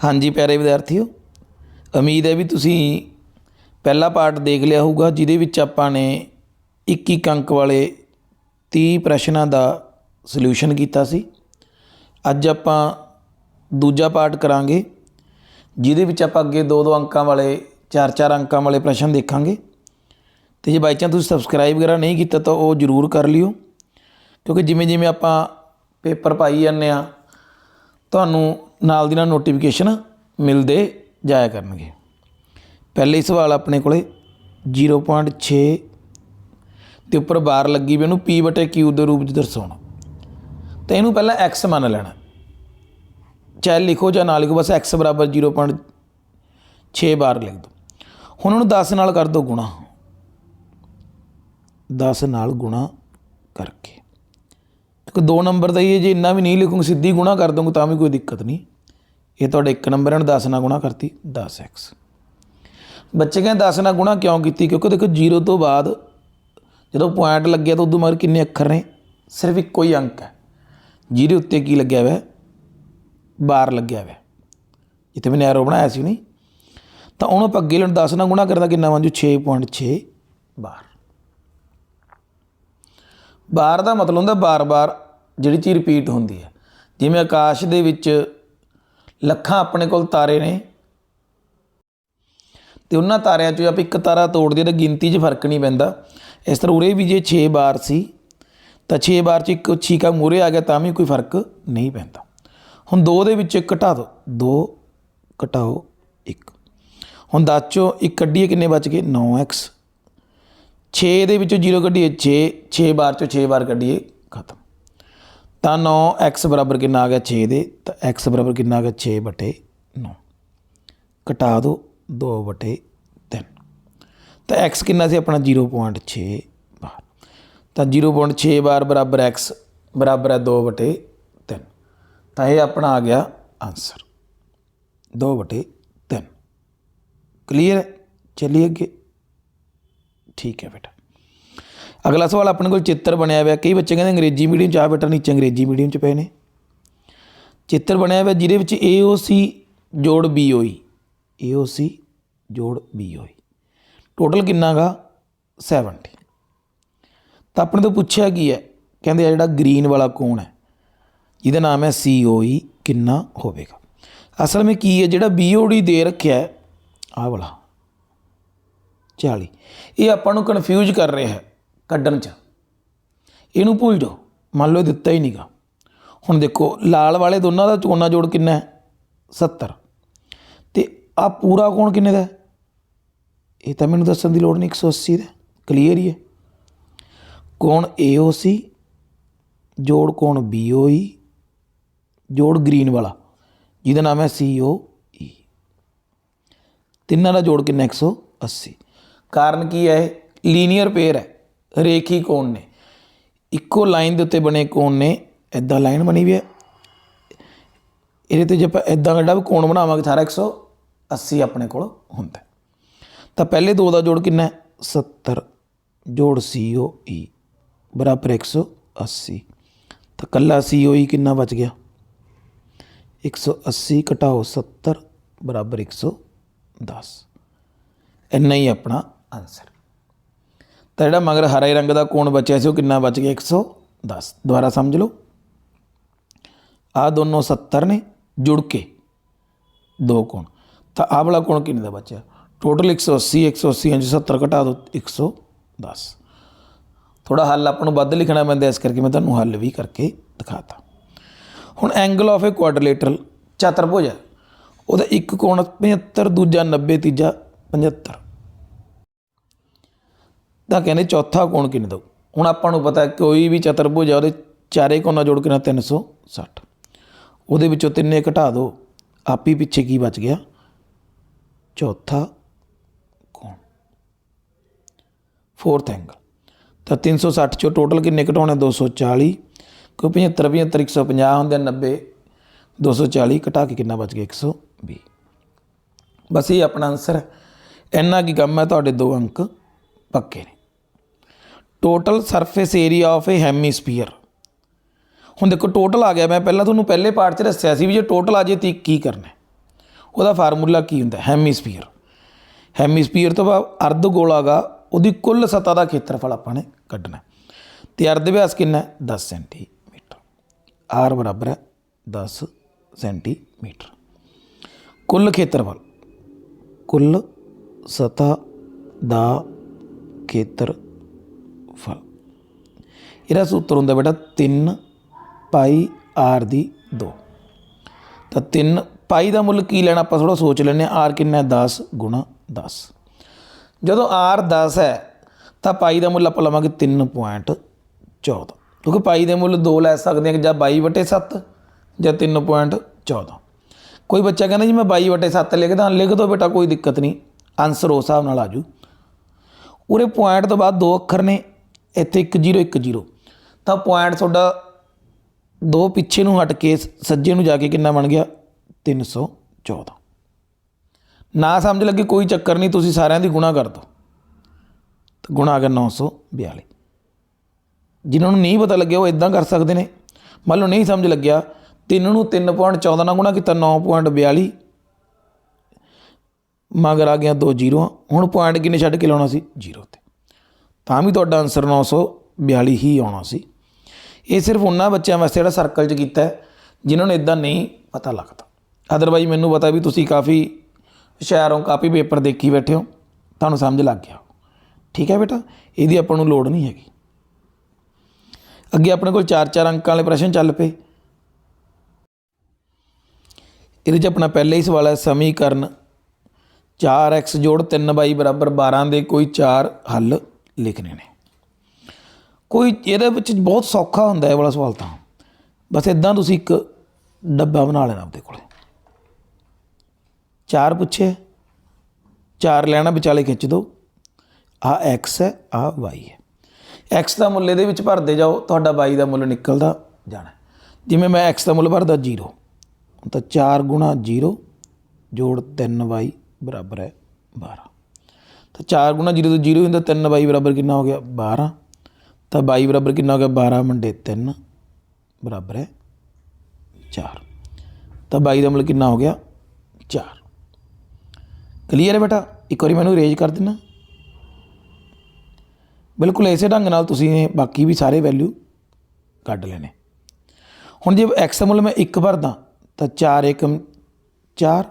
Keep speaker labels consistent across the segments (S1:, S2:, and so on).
S1: ਹਾਂਜੀ ਪਿਆਰੇ ਵਿਦਿਆਰਥੀਓ, ਉਮੀਦ ਹੈ ਵੀ ਤੁਸੀਂ ਪਹਿਲਾ ਪਾਰਟ ਦੇਖ ਲਿਆ ਹੋਊਗਾ, ਜਿਹਦੇ ਵਿੱਚ ਆਪਾਂ ਨੇ 21 ਅੰਕ ਵਾਲੇ 30 ਪ੍ਰਸ਼ਨਾਂ ਦਾ ਸੋਲੂਸ਼ਨ ਕੀਤਾ ਸੀ। ਅੱਜ ਆਪਾਂ ਦੂਜਾ ਪਾਰਟ ਕਰਾਂਗੇ, ਜਿਹਦੇ ਵਿੱਚ ਆਪਾਂ ਅੱਗੇ 2-2 ਅੰਕਾਂ ਵਾਲੇ 4-4 ਅੰਕਾਂ ਵਾਲੇ ਪ੍ਰਸ਼ਨ ਦੇਖਾਂਗੇ। ਤੇ ਜੇ ਬਾਈ ਚਾਂਸ ਤੁਸੀਂ ਸਬਸਕ੍ਰਾਈਬ ਵਗੈਰਾ ਨਹੀਂ ਕੀਤਾ ਤਾਂ ਉਹ ਜ਼ਰੂਰ ਕਰ ਲਿਓ, ਕਿਉਂਕਿ ਜਿਵੇਂ ਜਿਵੇਂ ਆਪਾਂ ਪੇਪਰ ਪਾਈ ਜਾਂਦੇ ਆ ਤੁਹਾਨੂੰ ਨਾਲ ਦੀ ਨਾਲ ਨੋਟੀਫਿਕੇਸ਼ਨ ਮਿਲਦੇ ਜਾਇਆ ਕਰਨਗੇ। ਪਹਿਲੇ ਸਵਾਲ ਆਪਣੇ ਕੋਲੇ 0.6 ਦੇ ਉੱਪਰ ਬਾਰ ਲੱਗੀ ਵੀ ਉਹਨੂੰ p ਬਟੇ q ਦੇ ਰੂਪ 'ਚ ਦਰਸਾਉਣਾ। ਤਾਂ ਇਹਨੂੰ ਪਹਿਲਾਂ x ਮੰਨ ਲੈਣਾ। ਚਾਹੇ ਲਿਖੋ ਜਾਂ ਨਾ ਲਿਖੋ, ਬਸ x ਬਰਾਬਰ 0.6 ਬਾਰ ਲਿਖ ਦਿਓ। ਹੁਣ ਉਹਨੂੰ 10 ਨਾਲ ਕਰ ਦਿਓ ਗੁਣਾ। 10 ਨਾਲ ਗੁਣਾ ਕਰਕੇ। ਕਿਉਂਕਿ 2 ਨੰਬਰ ਦਾ ਹੀ ਹੈ, ਜੇ ਇੰਨਾ ਵੀ ਨਹੀਂ ਲਿਖੂੰਗਾ, ਸਿੱਧੀ ਗੁਣਾ ਕਰ ਦੂੰਗਾ ਤਾਂ ਵੀ ਕੋਈ ਦਿੱਕਤ ਨਹੀਂ। ਇਹ ਤੁਹਾਡੇ 1 ਨੰਬਰ ਨਾਲ 10 ਨਾਲ ਗੁਣਾ ਕਰਤੀ 10x ਬੱਚੇ ਕਹਿੰਦੇ 10 ਨਾਲ ਗੁਣਾ ਕਿਉਂ ਕੀਤੀ? ਕਿਉਂਕਿ ਦੇਖੋ 0 ਤੋਂ ਬਾਅਦ ਜਦੋਂ ਪੁਆਇੰਟ ਲੱਗਿਆ ਤਾਂ ਉਦੋਂ ਮਗਰ ਕਿੰਨੇ ਅੱਖਰ ਨੇ? ਸਿਰਫ ਇੱਕੋ ਹੀ ਅੰਕ ਹੈ। ਜਿਹਦੇ ਉੱਤੇ ਕੀ ਲੱਗਿਆ ਹੋਇਆ? ਬਾਰ ਲੱਗਿਆ ਹੋਇਆ। ਜਿੱਥੇ ਮੈंने ਐਰੋ ਬਣਾਇਆ ਸੀ ਨਹੀਂ ਤਾਂ ਉਹਨੂੰ ਆਪਾਂ ਅੱਗੇ ਲੈਣ 10 ਨਾਲ ਗੁਣਾ ਕਰਦਾ ਕਿੰਨਾ ਬਣ ਜੂ 6.6 ਬਾਰ। ਬਾਰ ਦਾ ਮਤਲਬ ਹੁੰਦਾ ਬਾਰ-ਬਾਰ ਜਿਹੜੀ ਚੀਜ਼ ਰਿਪੀਟ ਹੁੰਦੀ ਹੈ। ਜਿਵੇਂ ਆਕਾਸ਼ ਦੇ ਵਿੱਚ ਲੱਖਾਂ ਆਪਣੇ ਕੋਲ ਤਾਰੇ ਨੇ। ਤੇ ਉਹਨਾਂ ਤਾਰਿਆਂ 'ਚੋਂ ਆਪਾਂ ਇੱਕ ਤਾਰਾ ਤੋੜਦੇ ਤਾਂ ਗਿਣਤੀ 'ਚ ਫ਼ਰਕ ਨਹੀਂ ਪੈਂਦਾ। ਇਸ ਤਰ੍ਹਾਂ ਉਰੇ ਵੀ ਜੇ 6 ਬਾਰ ਸੀ, ਤਾਂ 6 ਬਾਰ 'ਚ ਇੱਕ ਛੀਕਾ ਮੂਰੇ ਆ ਗਿਆ ਤਾਂ ਵੀ ਕੋਈ ਫ਼ਰਕ ਨਹੀਂ ਪੈਂਦਾ। ਹੁਣ 2 ਦੇ ਵਿੱਚ ਇੱਕ ਘਟਾ ਦਿਓ 2 ਘਟਾਓ 1 ਹੁਣ 10 ਚੋਂ ਇੱਕ ਕੱਢੀਏ ਕਿੰਨੇ ਬਚ ਗਏ? 9x 6 ਦੇ ਵਿੱਚੋਂ 0 ਕੱਢੀਏ। 6 6 ਬਾਰ ਚੋਂ 6 ਬਾਰ ਕੱਢੀਏ। ਖਤਮ। ਤਾਂ 9x ਬਰਾਬਰ ਕਿੰਨਾ ਆ ਗਿਆ 6 ਦੇ, ਤਾਂ x ਬਰਾਬਰ ਕਿੰਨਾ ਆ ਗਿਆ 6 ਬਟੇ 9 ਘਟਾ ਦਿਓ 2 ਬਟੇ 3 ਤਾਂ x ਕਿੰਨਾ ਸੀ ਆਪਣਾ 0.6 ਬਾਰ। ਤਾਂ 0.6 ਬਾਰ ਬਰਾਬਰ x ਬਰਾਬਰ ਹੈ 2 ਬਟੇ 3 ਤਾਂ ਇਹ ਆਪਣਾ ਆ ਗਿਆ ਆਨਸਰ। 2 ਬਟੇ 3 ਕਲੀਅਰ ਚਲਿਏ ਅੱਗੇ। ਠੀਕ ਹੈ ਬੇਟਾ। ਅਗਲਾ ਸਵਾਲ ਆਪਣੇ ਕੋਲ ਚਿੱਤਰ ਬਣਿਆ ਹੋਇਆ, ਕਈ ਬੱਚੇ ਕਹਿੰਦੇ ਅੰਗਰੇਜ਼ੀ ਮੀਡੀਅਮ ਚ ਆ ਬੇਟਾ ਨੀਚੇ ਅੰਗਰੇਜ਼ੀ ਮੀਡੀਅਮ ਚ ਪਏ ਨੇ। ਚਿੱਤਰ ਬਣਿਆ ਹੋਇਆ ਜਿਹਦੇ ਵਿੱਚ AOC ਜੋੜ ਬੀ ਓ ਈ ਇਹ BOE ਸੀ ਜੋੜ ਬੀ ਓ ਈ ਟੋਟਲ ਕਿੰਨਾਗਾ 70 ਤਾਂ ਆਪਣੇ ਤੋਂ ਪੁੱਛਿਆ ਕੀ ਹੈ? ਕਹਿੰਦੇ ਆ ਜਿਹੜਾ ਗ੍ਰੀਨ ਵਾਲਾ ਕੋਣ ਹੈ, ਜਿਹਦਾ ਨਾਮ ਹੈ ਸੀ ਓ ਈ ਕਿੰਨਾ ਹੋਵੇਗਾ? ਅਸਲ ਵਿੱਚ ਕੀ ਹੈ? ਜਿਹੜਾ ਬੀ ਓ ਡੀ ਦੇ ਰੱਖਿਆ ਹੈ, ਆਹ ਵਾਲਾ। 40 ਇਹ ਆਪਾਂ ਨੂੰ ਕਨਫਿਊਜ਼ ਕਰ ਰਿਹਾ ਹੈ। ਕੱਢਣ ਚ। ਇਹਨੂੰ ਭੁੱਲ ਜਾਓ। ਮੰਨ ਲਓ ਦਿੱਤਾ ਹੀ ਨਹੀਂਗਾ ਹੁਣ ਦੇਖੋ, ਲਾਲ ਵਾਲੇ ਦੋਨਾਂ ਦਾ ਚੋਣਾ ਜੋੜ ਕਿੰਨਾ ਹੈ? 70 ਤੇ ਆ ਪੂਰਾ ਕੋਣ ਕਿੰਨੇ ਦਾ ਇਹ ਤਾਂ ਮੈਨੂੰ ਦੱਸਣ ਦੀ ਲੋੜ ਨਹੀਂ 180 ਦਾ। ਕਲੀਅਰ ਹੀ ਹੈ। ਕੋਣ AOC ਜੋੜ ਕੋਣ BOE ਜੋੜ ਗ੍ਰੀਨ ਵਾਲਾ। ਜਿਹਦਾ ਨਾਮ ਹੈ COE ਤਿੰਨਾਂ ਦਾ ਜੋੜ ਕਿੰਨਾ 180 ਕਾਰਨ ਕੀ ਹੈ? ਇਹ ਲੀਨੀਅਰ ਪੇਅਰ ਹੈ। ਰੇਖੀ ਕੋਣ ਨੇ? ਇੱਕੋ ਲਾਈਨ ਦੇ ਉੱਤੇ ਬਣੇ ਕੋਣ ਨੇ? ਐਦਾਂ ਲਾਈਨ ਬਣੀ ਵੀ ਹੈ। ਇਹਦੇ ਤੇ ਜੇ ਆਪਾਂ ਐਦਾਂ ਜਿਹੜਾ ਵੀ ਕੋਣ ਬਣਾਵਾਂਗੇ ਸਾਰਾ 180 ਆਪਣੇ ਕੋਲ ਹੁੰਦਾ ਤਾਂ ਪਹਿਲੇ ਦੋ ਦਾ ਜੋੜ ਕਿੰਨਾ ਹੈ? 70 ਜੋੜ COE ਬਰਾਬਰ 180 ਤਾਂ ਕੱਲਾ COE ਕਿੰਨਾ ਬਚ ਗਿਆ? 180 ਘਟਾਓ 70 ਬਰਾਬਰ 110 ਇੰਨਾ ਹੀ ਆਪਣਾ ਆਨਸਰ ਤਾਂ ਜਿਹੜਾ ਮਗਰ ਹਰੇ ਰੰਗ ਦਾ ਕੋਣ ਬਚਿਆ ਸੀ ਉਹ ਕਿੰਨਾ ਬਚ ਗਿਆ? 110 ਦੁਬਾਰਾ ਸਮਝ ਲਓ। ਆ ਦੋਨੋਂ 70 ਨੇ, ਜੁੜ ਕੇ ਦੋ ਕੋਣ। ਤਾਂ ਆਹ ਵਾਲਾ ਕੋਣ ਕਿੰਨੇ ਦਾ ਬਚਿਆ? ਟੋਟਲ 180 180 ਅੰਜ 70 ਘਟਾ ਦਿਓ 110 ਥੋੜਾ ਹੱਲ ਆਪਾਂ ਨੂੰ ਵੱਧ ਲਿਖਣਾ ਪੈਂਦਾ, ਇਸ ਕਰਕੇ ਮੈਂ ਤੁਹਾਨੂੰ ਹੱਲ ਵੀ ਕਰਕੇ ਦਿਖਾਤਾ। ਹੁਣ ਐਂਗਲ ਆਫ ਏ ਕੁਆਡਰੀਲੇਟਰਲ ਚਤੁਰਭੁਜ ਹੈ। ਉਹਦਾ ਇੱਕ ਕੋਣ 75 ਦੂਜਾ 90 ਤੀਜਾ 75 ਤਾਂ ਕਹਿੰਦੇ ਚੌਥਾ ਕੋਣ ਕਿੰਨੇ ਦਊ? ਹੁਣ ਆਪਾਂ ਨੂੰ ਪਤਾ ਕੋਈ ਵੀ ਚਤੁਰਭੁਜ ਹੈ ਉਹਦੇ ਚਾਰੇ ਕੋਣਾਂ ਜੋੜ ਕੇ ਨਾ 360 ਉਹਦੇ ਵਿੱਚੋਂ ਤਿੰਨੇ ਘਟਾ ਦਿਓ ਆਪੀ ਪਿੱਛੇ ਕੀ ਬਚ ਗਿਆ? ਚੌਥਾ ਕੋਣ। ਫੋਰਥ ਐਂਗਲ ਤਾਂ 360 ਚੋਂ ਟੋਟਲ ਕਿੰਨੇ ਘਟਾਉਣੇ? 240 ਕੋਈ 75 75 150 ਹੁੰਦੇ ਆ, 90 240 ਘਟਾ ਕੇ ਕਿੰਨਾ ਬਚ ਗਿਆ? 120 ਬਸ ਇਹ ਆਪਣਾ ਆਨਸਰ ਹੈ। ਇੰਨਾ ਕੀ ਕੰਮ ਹੈ ਤੁਹਾਡੇ ਦੋ ਅੰਕ ਪੱਕੇ ਨੇ। Total surface area of a hemisphere ਹੁਣ ਦੇਖੋ ਟੋਟਲ ਆ ਗਿਆ, ਮੈਂ ਪਹਿਲਾਂ ਤੁਹਾਨੂੰ ਪਹਿਲੇ ਪਾਰਟ 'ਚ ਦੱਸਿਆ ਸੀ ਵੀ ਜੇ ਟੋਟਲ ਆ ਜੇ ਤਾਂ ਕੀ ਕਰਨਾ ਉਹਦਾ ਫਾਰਮੂਲਾ ਕੀ ਹੁੰਦਾ ਹੈਮੀਸਫੀਅਰ ਹੈਮੀਸਫੀਅਰ ਤੋਂ ਬਾਅਦ ਅਰਧ ਗੋਲਾ ਗਾ, ਉਹਦੀ ਕੁੱਲ ਸਤ੍ਹਾ ਦਾ ਖੇਤਰਫਲ ਆਪਾਂ ਨੇ ਕੱਢਣਾ ਹੈ। ਤੇ ਅਰਧ ਵਿਆਸ ਕਿੰਨਾ ਹੈ? 10 ਸੈਂਟੀਮੀਟਰ r ਬਰਾਬਰ ਹੈ 10 ਸੈਂਟੀਮੀਟਰ ਕੁੱਲ ਖੇਤਰਫਲ, ਕੁੱਲ ਸਤ੍ਹਾ ਦਾ ਖੇਤਰ ਇਹਦਾ ਸੂਤਰ ਹੁੰਦਾ ਬੇਟਾ 3 ਪਾਈ r ਦੀ 2 ਤਾਂ 3 ਪਾਈ ਦਾ ਮੁੱਲ ਕੀ ਲੈਣਾ ਆਪਾਂ ਥੋੜਾ ਸੋਚ ਲੈਂਦੇ ਹਾਂ r ਕਿੰਨਾ ਹੈ? 10 ਗੁਣਾ 10 ਜਦੋਂ r 10 ਹੈ, ਤਾਂ ਪਾਈ ਦਾ ਮੁੱਲ ਆਪਾਂ ਲਵਾਂਗੇ 3.14 ਕਿਉਂਕਿ ਪਾਈ ਦੇ ਮੁੱਲ 2 ਲੈ ਸਕਦੇ ਹਾਂ ਜਾਂ 22 ਵਟੇ 7 ਜਾਂ 3.14 ਕੋਈ ਬੱਚਾ ਕਹਿੰਦਾ ਜੀ ਮੈਂ 22 ਵਟੇ 7 ਲਿਖਦਾ, ਲਿਖ ਦੋ ਬੇਟਾ, ਕੋਈ ਦਿੱਕਤ ਨਹੀਂ। ਆਨਸਰ ਉਸ ਹਿਸਾਬ ਨਾਲ ਆ ਜੂ। ਉਰੇ ਪੁਆਇੰਟ ਤੋਂ ਬਾਅਦ ਦੋ ਅੱਖਰ ਨੇ, ਇੱਥੇ 1010 ਤਾਂ ਪੁਆਇੰਟ ਤੁਹਾਡਾ ਦੋ ਪਿੱਛੇ ਨੂੰ ਹਟ ਕੇ ਸੱਜੇ ਨੂੰ ਜਾ ਕੇ ਕਿੰਨਾ ਬਣ ਗਿਆ? 314 ਨਾ ਸਮਝ ਲੱਗੇ, ਕੋਈ ਚੱਕਰ ਨਹੀਂ, ਤੁਸੀਂ ਸਾਰਿਆਂ ਦੀ ਗੁਣਾ ਕਰ ਦਿਓ। ਤਾਂ ਗੁਣਾ ਆ ਗਿਆ 942 ਜਿਨ੍ਹਾਂ ਨੂੰ ਨਹੀਂ ਪਤਾ ਲੱਗਿਆ, ਉਹ ਇਦਾਂ ਕਰ ਸਕਦੇ ਨੇ। ਮੰਨ ਲਓ ਨਹੀਂ ਸਮਝ ਲੱਗਿਆ 3 ਨੂੰ 3.14 ਨਾਲ ਗੁਣਾ ਕੀਤਾ 9.42 ਮਗਰ ਆ ਗਿਆ ਦੋ ਜ਼ੀਰੋ ਹੁਣ ਪੁਆਇੰਟ ਕਿੰਨੇ ਛੱਡ ਕੇ ਲਾਉਣਾ ਸੀ? ਜ਼ੀਰੋ ਤੇ। ਤਾਂ ਵੀ ਤੁਹਾਡਾ ਆਨਸਰ 942 ਹੀ ਆਉਣਾ ਸੀ। ਇਹ ਸਿਰਫ ਉਹਨਾਂ ਬੱਚਿਆਂ ਵਾਸਤੇ ਜਿਹੜਾ ਸਰਕਲ 'ਚ ਕੀਤਾ ਹੈ, ਜਿਨ੍ਹਾਂ ਨੂੰ ਇਦਾਂ ਨਹੀਂ ਪਤਾ ਲੱਗਦਾ। ਅਦਰਵਾਈਜ਼ ਮੈਨੂੰ ਪਤਾ ਵੀ ਤੁਸੀਂ ਕਾਫੀ ਹੁਸ਼ਿਆਰ ਹੋ ਕਾਪੀ ਪੇਪਰ ਦੇਖੀ ਬੈਠੇ ਹੋ, ਤੁਹਾਨੂੰ ਸਮਝ ਲੱਗ ਗਿਆ। ਠੀਕ ਹੈ ਬੇਟਾ, ਇਹਦੀ ਆਪਾਂ ਨੂੰ ਲੋੜ ਨਹੀਂ ਹੈਗੀ। ਅੱਗੇ ਆਪਣੇ ਕੋਲ 4-4 ਅੰਕਾਂ ਵਾਲੇ ਪ੍ਰਸ਼ਨ ਚੱਲ ਪਏ। ਇਹਦੇ 'ਚ ਆਪਣਾ ਪਹਿਲਾ ਹੀ ਸਵਾਲ ਹੈ, ਸਮੀਕਰਨ 4x ਜੋੜ 3y ਬਰਾਬਰ 12 ਦੇ ਕੋਈ ਚਾਰ ਹੱਲ ਲਿਖਣੇ ਨੇ। ਕੋਈ ਇਹਦੇ ਵਿੱਚ ਬਹੁਤ ਸੌਖਾ ਹੁੰਦਾ ਇਹ ਵਾਲਾ ਸਵਾਲ ਤਾਂ। ਬਸ ਇਦਾਂ ਤੁਸੀਂ ਇੱਕ ਡੱਬਾ ਬਣਾ ਲੈਣਾ ਆਪਦੇ ਕੋਲੇ। ਚਾਰ ਪੁੱਛੇ, ਚਾਰ ਲੈਣਾ ਵਿਚਾਲੇ ਖਿੱਚ ਦਿਓ ਆ x ਹੈ ਆ y ਹੈ। X ਦਾ ਮੁੱਲ ਇਹਦੇ ਵਿੱਚ ਭਰਦੇ ਜਾਓ, ਤੁਹਾਡਾ y ਦਾ ਮੁੱਲ ਨਿਕਲਦਾ ਜਾਣਾ। ਜਿਵੇਂ ਮੈਂ x ਦਾ ਮੁੱਲ ਭਰਦਾ 0 ਤਾਂ 4 ਗੁਣਾ 0 ਜੋੜ 3y ਬਰਾਬਰ ਹੈ 12 ਤਾਂ 4 ਗੁਣਾ 0 ਤੋਂ 0 ਹੁੰਦਾ 3y ਬਰਾਬਰ ਕਿੰਨਾ ਹੋ ਗਿਆ? 12 ਤਾਂ y ਬਰਾਬਰ ਕਿੰਨਾ ਹੋ ਗਿਆ? 12 ਮੰਡੇ 3 ਬਰਾਬਰ ਹੈ। 4 ਤਾਂ y ਦਾ ਮੁੱਲ ਕਿੰਨਾ ਹੋ ਗਿਆ? 4 ਕਲੀਅਰ ਹੈ ਬੇਟਾ? ਇੱਕ ਵਾਰੀ ਮੈਨੂੰ ਰੇਜ ਕਰ ਦੇਣਾ। ਬਿਲਕੁਲ ਇਸੇ ਢੰਗ ਨਾਲ ਤੁਸੀਂ ਬਾਕੀ ਵੀ ਸਾਰੇ ਵੈਲਿਊ ਕੱਢ ਲੈਣੇ। ਹੁਣ ਜੇ x ਦਾ ਮੁੱਲ ਮੈਂ 1 ਭਰਦਾ, ਤਾਂ 4 ਏਕਮ 4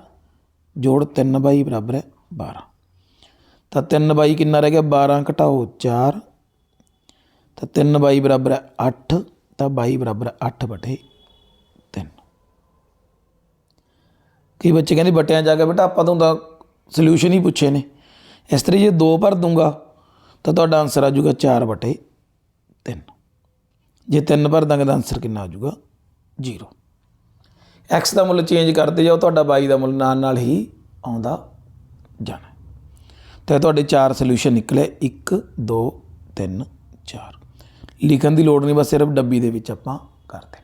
S1: ਜੋੜ 3 ਬਾਈ ਬਰਾਬਰ ਹੈ 12 ਤਾਂ 3 ਬਾਈ ਕਿੰਨਾ ਰਹਿ ਗਿਆ? 12 ਘਟਾਓ 4 ਤਾਂ 3 ਬਾਈ ਬਰਾਬਰ ਹੈ 8 ਤਾਂ ਬਾਈ ਬਰਾਬਰ ਹੈ 8 ਬਟੇ 3 ਕਈ ਬੱਚੇ ਕਹਿੰਦੇ ਬਟਿਆਂ ਜਾ ਕੇ ਬੇਟਾ ਆਪਾਂ ਤੋਂ ਤਾਂ ਸੋਲੂਸ਼ਨ ਹੀ ਪੁੱਛੇ ਨੇ। ਇਸ ਤਰ੍ਹਾਂ ਜੇ 2 ਭਰ ਦੂੰਗਾ, ਤਾਂ ਤੁਹਾਡਾ ਆਨਸਰ ਆ ਜਾਊਗਾ 4 ਬਟੇ 3 ਜੇ 3 ਭਰ ਦਾਂਗੇ ਤਾਂ ਆਨਸਰ ਕਿੰਨਾ ਆ ਜਾਊਗਾ? 0 x ਦਾ ਮੁੱਲ ਚੇਂਜ ਕਰਦੇ ਜਾਓ, ਤੁਹਾਡਾ y ਦਾ ਮੁੱਲ ਨਾਲ ਨਾਲ ਹੀ ਆਉਂਦਾ ਜਾਣਾ। ਤੇ ਤੁਹਾਡੇ ਚਾਰ ਸੋਲੂਸ਼ਨ ਨਿਕਲੇ 1 2 3 4 ਲਿਖਣ ਦੀ ਲੋੜ ਨਹੀਂ, ਬਸ ਸਿਰਫ ਡੱਬੀ ਦੇ ਵਿੱਚ ਆਪਾਂ ਕਰਦੇ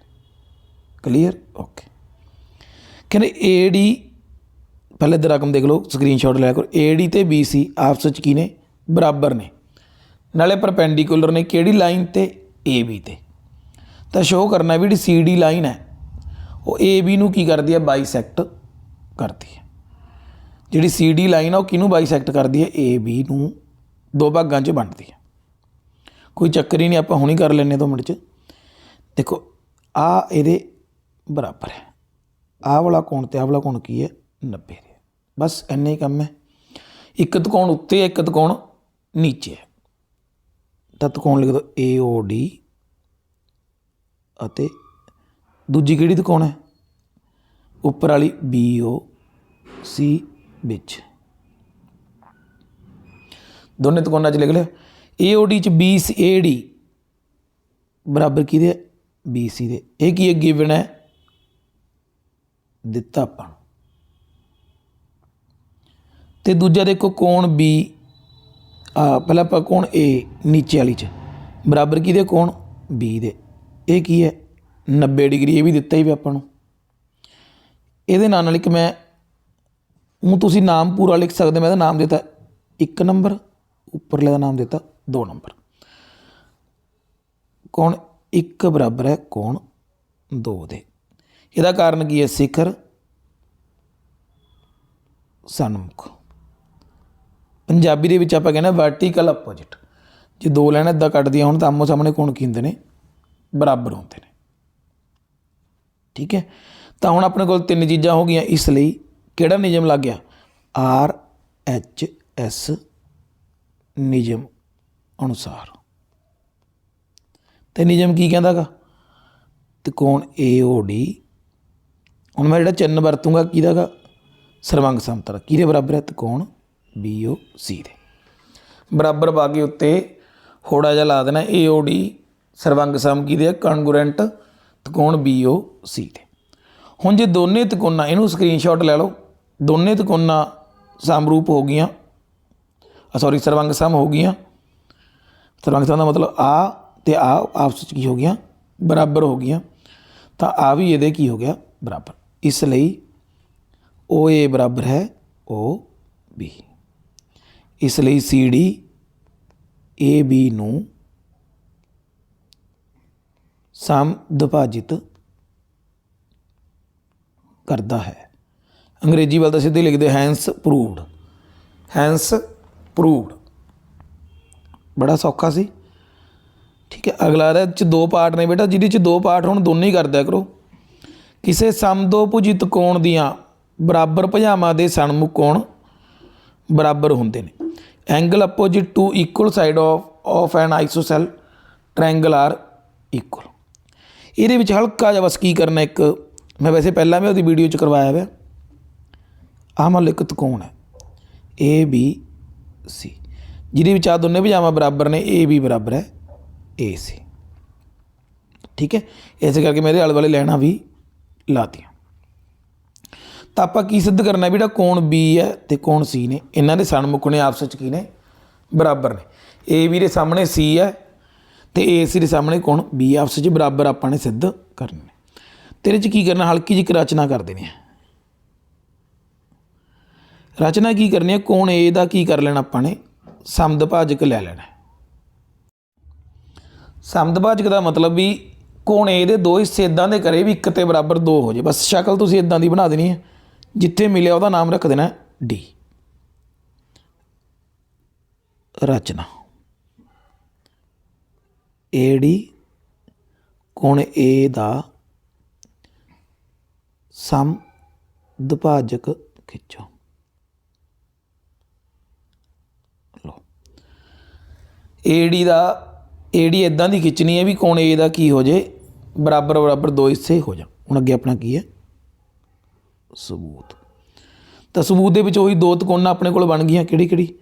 S1: ਕਲੀਅਰ ਓਕੇ ਕਹਿੰਦੇ AD ਪਹਿਲੇ ਦਾ ਰਕਮ ਦੇਖ ਲਓ ਸਕਰੀਨਸ਼ਾਟ ਲੈ ਕਰੋ AD ਤੇ BC ਆਪਸ ਵਿੱਚ ਕੀ ਨੇ? ਬਰਾਬਰ ਨੇ। ਨਾਲੇ ਪਰਪੈਂਡੀਕੂਲਰ ਨੇ, ਕਿਹੜੀ ਲਾਈਨ ਤੇ? AB ਤੇ। ਤਾਂ ਸ਼ੋਅ ਕਰਨਾ ਵੀ ਜਿਹੜੀ CD ਲਾਈਨ ਹੈ, ਉਹ AB ਨੂੰ ਕੀ ਕਰਦੀ ਹੈ? ਬਾਈਸੈਕਟ ਕਰਦੀ ਹੈ। ਜਿਹੜੀ CD ਲਾਈਨ ਆ, ਉਹ ਕਿਹਨੂੰ ਬਾਈਸੈਕਟ ਕਰਦੀ ਹੈ? AB ਨੂੰ ਦੋ ਭਾਗਾਂ 'ਚ ਵੰਡਦੀ ਹੈ। ਕੋਈ ਚੱਕਰ ਹੀ ਨਹੀਂ, ਆਪਾਂ ਹੁਣੀ ਕਰ ਲੈਨੇ ਦੋ ਮਿੰਟ 'ਚ। ਦੇਖੋ, ਆ ਇਹਦੇ ਬਰਾਬਰ ਹੈ। ਆਹ ਵਾਲਾ ਕੋਣ ਤੇ ਆਹ ਵਾਲਾ ਕੋਣ ਕੀ ਹੈ? 90 ਦੇ। ਬਸ ਇੰਨਾ ਹੀ ਕੰਮ ਹੈ। ਇੱਕ ਤਕੋਣ ਉੱਤੇ ਹੈ, ਇੱਕ ਤਕੋਣ ਨੀਚੇ ਹੈ। ਤਾਂ ਤਕੋਣ ਲਿਖ ਦੋ AOD ਅਤੇ ਦੂਜੀ ਕਿਹੜੀ ਤਕੋਣ ਹੈ? ਉੱਪਰ ਵਾਲੀ BOC ਵਿੱਚ। ਦੋਨੇ ਤਕੋਣਾਂ 'ਚ ਲਿਖ ਲਿਆ। AOD 'ਚ BCAD ਬਰਾਬਰ ਕਿਹਦੇ ਹੈ BC ਦੇ। ਇਹ ਕੀ ਹੈ ਗਿਵਨ ਹੈ? ਦਿੱਤਾ ਆਪਾਂ ਨੂੰ ਤੇ ਦੂਜਾ ਦੇਖੋ ਕੋਣ B, ਆ, ਪਹਿਲਾਂ ਆਪਾਂ ਕੋਣ A ਨੀਚੇ ਵਾਲੀ 'ਚ। ਬਰਾਬਰ ਕਿਹਦੇ ਕੋਣ B ਦੇ। ਇਹ ਕੀ ਹੈ? 90 ਡਿਗਰੀ, ਇਹ ਵੀ ਦਿੱਤਾ ਹੀ ਵੀ ਆਪਾਂ ਨੂੰ। ਇਹਦੇ ਨਾਲ ਨਾਲ ਇੱਕ ਮੈਂ ਉਹ ਤੁਸੀਂ ਨਾਮ ਪੂਰਾ ਲਿਖ ਸਕਦੇ ਮੈਂ ਇਹਦਾ ਨਾਮ ਦਿੱਤਾ। ਇੱਕ ਨੰਬਰ, ਉੱਪਰਲੇ ਦਾ ਨਾਮ ਦਿੱਤਾ। 2 ਨੰਬਰ। ਕੋਣ 1 ਬਰਾਬਰ ਹੈ, ਕੋਣ 2 ਦੇ। ਇਹਦਾ ਕਾਰਨ ਕੀ ਹੈ? ਸਿਖਰ ਸਨਮੁਖ। ਪੰਜਾਬੀ ਦੇ ਵਿੱਚ ਆਪਾਂ ਕਹਿੰਦੇ ਵਰਟੀਕਲ ਆਪੋਜੀਟ ਜੇ ਦੋ ਲਾਈਨਾਂ ਇਦਾਂ ਕੱਟਦੀਆਂ ਹੋਣ ਤਾਂ ਆਮੋ ਸਾਹਮਣੇ ਕੋਣ ਕੀ ਹੁੰਦੇ ਨੇ? ਬਰਾਬਰ ਹੁੰਦੇ ਨੇ। ਠੀਕ ਹੈ? ਤਾਂ ਹੁਣ ਆਪਣੇ ਕੋਲ ਤਿੰਨ ਚੀਜ਼ਾਂ ਹੋ ਗਈਆਂ। ਇਸ ਲਈ ਕਿਹੜਾ ਨਿਯਮ ਲੱਗ ਗਿਆ? ਆਰ, ਐਚ, ਐਸ, ਨਿਯਮ। ਅਨੁਸਾਰ। ਤੇ ਨਿਯਮ ਕੀ ਕਹਿੰਦਾਗਾ? ਤਿਕੋਣ AOD ਹੁਣ ਮੈਂ ਜਿਹੜਾ ਚਿੰਨ ਵਰਤੂੰਗਾ, ਕਿਹਦਾਗਾ? ਸਰਵੰਗ ਸਮਤਲ। ਕਿਹਦੇ ਬਰਾਬਰ ਹੈ? ਤਿਕੋਣ BOC ਦੇ। ਬਰਾਬਰ ਬਾਗੀ ਉੱਤੇ ਹੋੜਾ ਜਿਹਾ ਲਾ ਦੇਣਾ। AOD ਸਰਵੰਗ ਸਮ ਕਿਹਦੇ ਆ? ਕਨਗਰੈਂਟ ਤਿਕੋਣ BOC ਦੇ। ਹੁਣ ਜੇ ਦੋਨੇ ਤਿਕੋਣਾ, ਇਹਨੂੰ ਸਕਰੀਨਸ਼ਾਟ ਲੈ ਲਓ। ਦੋਨੇ ਤਿਕੋਣਾ ਸਮਰੂਪ ਹੋ ਗਈਆਂ। ਸੌਰੀ ਸਰਵੰਗ ਸਮ ਹੋ ਗਈਆਂ। ਸਰਵੰਗ ਸਮ ਦਾ ਮਤਲਬ ਆ ਤੇ ਆ ਆਪਸ ਵਿੱਚ ਕੀ ਹੋ ਗਿਆ ਬਰਾਬਰ ਹੋ ਗਈਆਂ। ਤਾਂ ਆ ਵੀ ਇਹਦੇ ਕੀ ਹੋ ਗਿਆ? ਬਰਾਬਰ। ਇਸ ਲਈ OA ਬਰਾਬਰ ਹੈ OB ਇਸ ਲਈ CD AB ਨੂੰ ਸਮ ਵਿਭਾਜਿਤ ਕਰਦਾ ਹੈ। ਅੰਗਰੇਜ਼ੀ ਵੱਲ ਤਾਂ ਸਿੱਧੇ ਲਿਖਦੇ ਹੈਂਸ ਪ੍ਰੂਵਡ ਹੈਂਸ ਪ੍ਰੂਵਡ ਬੜਾ ਸੌਖਾ ਸੀ। ਠੀਕ ਹੈ, ਅਗਲਾ ਇਹਦੇ ਚ ਦੋ ਪਾਰਟ ਨੇ ਬੇਟਾ, ਜਿਹਦੇ ਚ ਦੋ ਪਾਰਟ ਹੁਣ ਦੋਨੇ ਹੀ ਕਰਦਿਆ ਕਰੋ। ਕਿਸੇ ਸਮ ਦੋ ਭੁਜੀ ਤਕੋਣ ਦੀਆਂ ਬਰਾਬਰ ਭੁਜਾਵਾਂ ਦੇ ਸਨਮੁਖ ਕੋਣ ਬਰਾਬਰ ਹੁੰਦੇ ਨੇ। Angle opposite to equal side of of an isosceles triangle are equal ਇਹਦੇ ਵਿੱਚ ਹਲਕਾ ਜਿਹਾ ਬਸ ਕੀ ਕਰਨਾ ਇੱਕ, ਮੈਂ ਵੈਸੇ ਪਹਿਲਾਂ ਵੀ ਉਹਦੀ ਵੀਡੀਓ ਚ ਕਰਵਾਇਆ ਹੋਇਆ। ਆਹ ਮੰਨ ਲਓ ਇੱਕ ਤਕੋਣ ਹੈ? ਏ ਬੀ ਸੀ ਜਿਹਦੇ ਵਿੱਚ ਆ ਦੋਨੇ ਭੁਜਾਵਾਂ ਬਰਾਬਰ ਨੇ ਏ ਵੀ ਬਰਾਬਰ ਹੈ ਏ ਸੀ ਠੀਕ ਹੈ? ਇਸੇ ਕਰਕੇ ਮੈਂ ਇਹਦੇ ਆਲੇ ਵਾਲੇ ਲੈਣਾ ਵੀ ਲਾਤੀਆਂ। ਤਾਂ ਆਪਾਂ ਕੀ ਸਿੱਧ ਕਰਨਾ ਵੀ ਜਿਹੜਾ ਕੋਣ B ਹੈ ਤੇ ਕੋਣ C ਨੇ, ਇਹਨਾਂ ਦੇ ਸਨਮੁਖ ਨੇ, ਆਪਸ ਵਿੱਚ ਕੀ ਨੇ? ਬਰਾਬਰ ਨੇ। AB ਦੇ ਸਾਹਮਣੇ C ਹੈ ਤੇ AC ਦੇ ਸਾਹਮਣੇ ਕੋਣ B ਆਪਸ ਵਿੱਚ ਬਰਾਬਰ ਆਪਾਂ ਨੇ ਸਿੱਧ ਕਰਨੇ ਨੇ ਤੇਰੇ ਚ ਕੀ ਕਰਨਾ, ਹਲਕੀ ਜਿਹੀ ਰਚਨਾ ਕਰ ਦੇਣੀ ਹੈ। ਰਚਨਾ ਕੀ ਕਰਨੀ ਹੈ? ਕੋਣ A ਦਾ ਕੀ ਕਰ ਲੈਣਾ ਆਪਾਂ ਨੇ? ਸਮਦਭਾਜਕ ਲੈ ਲੈਣਾ ਹੈ। ਸਮਦਭਾਜਕ ਦਾ ਮਤਲਬ ਵੀ ਕੋਣ A ਦੇ ਦੋ ਹਿੱਸੇ ਇਦਾਂ ਦੇ ਕਰੇ ਵੀ ਇੱਕ ਤੇ ਬਰਾਬਰ ਦੋ ਹੋ ਜੇ। ਬਸ ਸ਼ਕਲ ਤੁਸੀਂ ਇਦਾਂ ਦੀ ਬਣਾ ਦੇਣੀ ਹੈ। ਜਿੱਥੇ ਮਿਲਿਆ ਉਹਦਾ ਨਾਮ ਰੱਖ ਦੇਣਾ ਡੀ ਰਚਨਾ। AD ਕੋਣ ਏ ਦਾ ਸਮ ਦੁਭਾਜਕ ਖਿੱਚੋ। AD ਦਾ AD ਇਦਾਂ ਦੀ ਖਿੱਚਣੀ ਹੈ ਵੀ ਕੋਣ ਏ ਦਾ ਕੀ ਹੋ ਜੇ, ਬਰਾਬਰ ਬਰਾਬਰ ਦੋ ਹਿੱਸੇ ਹੋ ਜਾਣ। ਹੁਣ ਅੱਗੇ ਆਪਣਾ ਕੀ ਹੈ? ਸਬੂਤ। ਤਾਂ ਸਬੂਤ ਦੇ ਵਿੱਚ ਉਹੀ ਦੋ ਤਿਕੋਣਾਂ ਆਪਣੇ ਕੋਲ ਬਣ ਗਈਆਂ। ਕਿਹੜੀ ਕਿਹੜੀ?